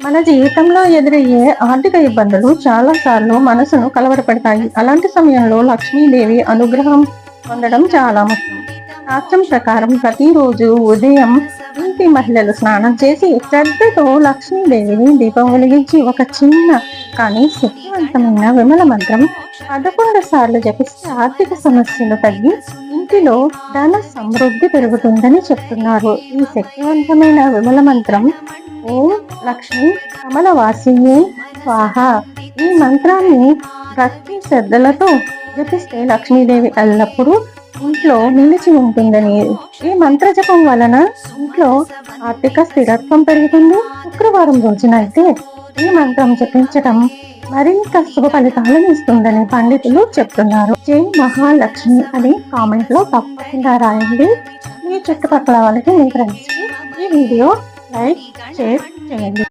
మన జీవితంలో ఎదురయ్యే ఆర్థిక ఇబ్బందులు చాలాసార్లు మనసును కలవరపెడతాయి. అలాంటి సమయంలో లక్ష్మీదేవి అనుగ్రహం పొందడం చాలా ముఖ్యం. శాస్త్రం ప్రకారం ప్రతిరోజు ఉదయం ఇంటి మహిళలు స్నానం చేసి శ్రద్ధతో లక్ష్మీదేవిని దీపం వెలిగించి ఒక చిన్న కానీ శక్తివంతమైన విమల మంత్రం పదకొండు సార్లు జపిస్తే ఆర్థిక సమస్యలు తగ్గి ఇంటిలో ధన సమృద్ధి పెరుగుతుందని చెప్తున్నారు. ఈ శక్తివంతమైన విమల మంత్రం ఓం లక్ష్మి కమలవాసిని స్వాహ. ఈ మంత్రాన్ని భక్తి శ్రద్ధలతో జపిస్తే లక్ష్మీదేవి ఎల్లప్పుడూ ఇంట్లో నిలిచి ఉంటుందని. ఈ మంత్ర జపం వలన ఇంట్లో ఆర్థిక స్థిరత్వం పెరుగుతుంది. శుక్రవారం రోజున అయితే ఈ మంత్రం జపించడం మరింత శుభ ఫలితాలను ఇస్తుందని పండితులు చెప్తున్నారు. జై మహాలక్ష్మి అని కామెంట్లో తప్పకుండా రాయండి. మీ చుట్టుపక్కల వాళ్ళకి మీ ఫ్రెండ్స్కి ఈ వీడియో లైక్ షేర్ చేయండి.